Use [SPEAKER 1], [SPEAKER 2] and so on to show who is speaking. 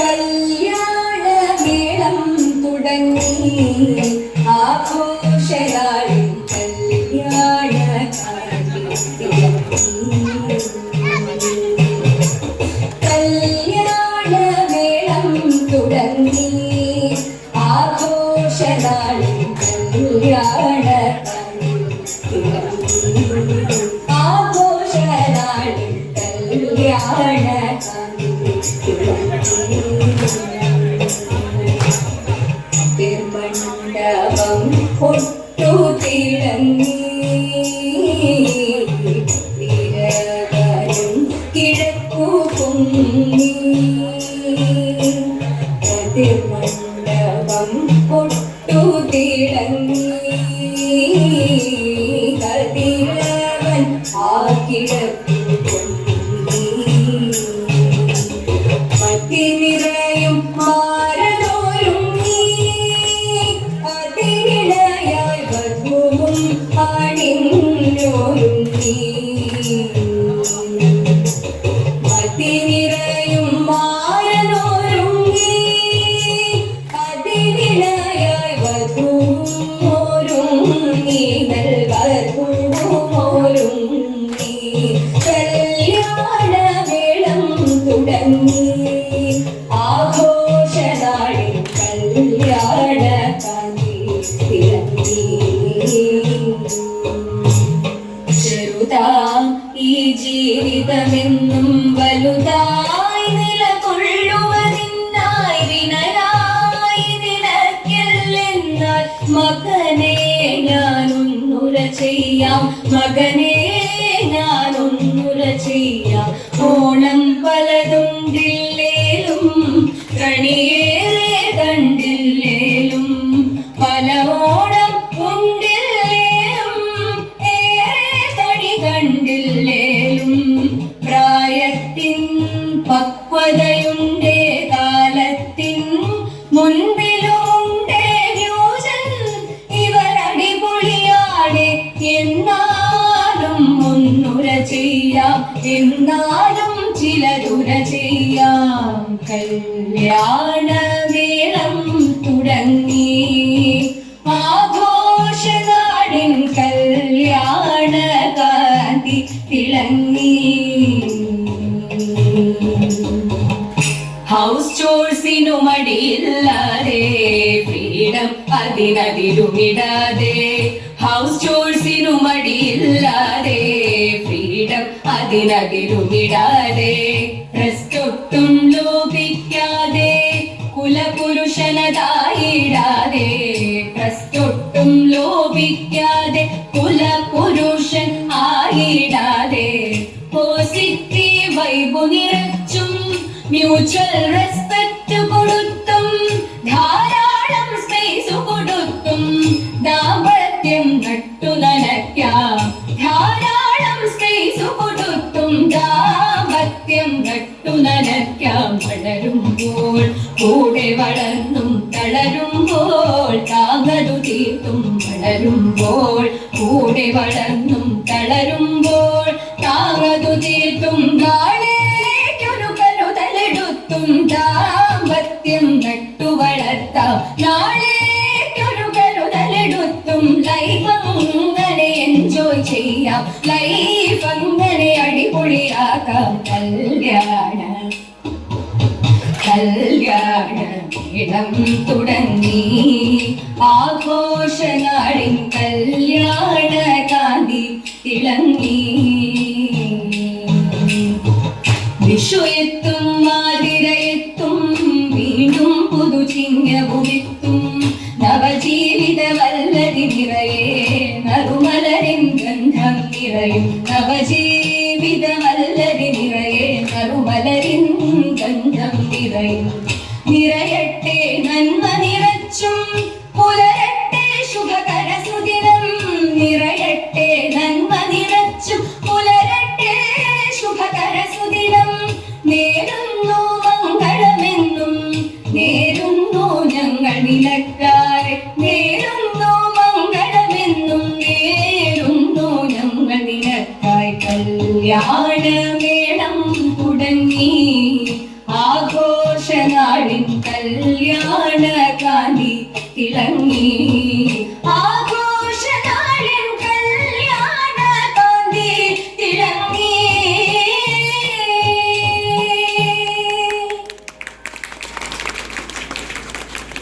[SPEAKER 1] കല്യാണമേളം തുടങ്ങി. ആഘോഷനാളിൽ കല്യാണ കല്യാണമേളം തുടങ്ങി. ആഘോഷനാളിൽ കല്യാണ പൊട്ടു തിളങ്ങി കതിരവൻ ആ ചെറുതാ ഈ ജീവിതമെന്നും വലുതായി നിലകൊള്ളുവതിനായി ഞാനൊന്നുര ചെയ്യാം. മകനെ ഞാനൊന്നുര ചെയ്യാം. ഓണം പലതുണ്ടില്ലേലും എന്നാലും ചിലതുര ചെയ്യാം. കല്യാണമേളം തുടങ്ങി. ആഘോഷനാടിൻ കല്യാണ കാന്തി തിളങ്ങി. ഹൗസ് ചോഴ്സിനു മടിയില്ലാതെ ഫ്രീഡം അതിനതിരുമിടാതെ ഹൗസ് ചോഴ്സിനു മടിയില്ലാതെ അതിനതിരുമിടാതെ പ്രസ്റ്റൊട്ടും ലോപിക്കാതെ കുലപുരുഷനതായിടാതെ പ്രസ്റ്റൊട്ടും ലോപിക്കാതെ കുലപുരുഷൻ ആയിടാതെ പോസിറ്റീവ് വൈബു നിറച്ചും മ്യൂച്വൽ റെസ്പെക്ട് കൊടുത്തും ധാരാളം സ്പേസ് കൊടുത്തും ദാമ്പത്യം നനയ്ക്കാം വളരുമ്പോൾ കൂടെ വളർന്നും തളരുമ്പോൾ താങ്ങതു തീർത്തും വളരുമ്പോൾ കൂടെ വളർന്നും തളരുമ്പോൾ താങ്ങതു തീർത്തും നാളേക്കൊരു കരുതലെടുത്തും ദാമ്പത്യം നട്ടു വളർത്താം നാളേക്കൊരു കരുതലെടുത്തും ലൈഫ് എൻജോയ് ചെയ്യാം ലൈഫ് അങ്ങനെ അടിപൊളിയാക്കാം കല്യാണ ഇടം തുടങ്ങി. ആഘോഷനാളിൻ കല്യാണ കാന്തി തിളങ്ങി. വിഷു എത്തും മാതിര എത്തും വീണ്ടും പുതുചിങ്ങവുമെത്തും. നവജീവിത വല്ലതി നിറയെ നറുമലരിൻ ഗന്ധം നിറയും. നവജീവിത വല്ലതി നിറയെ നറുമലരിൻ ഗന്ധം നിറയും. நிறைய ആഘോഷനാളിൻ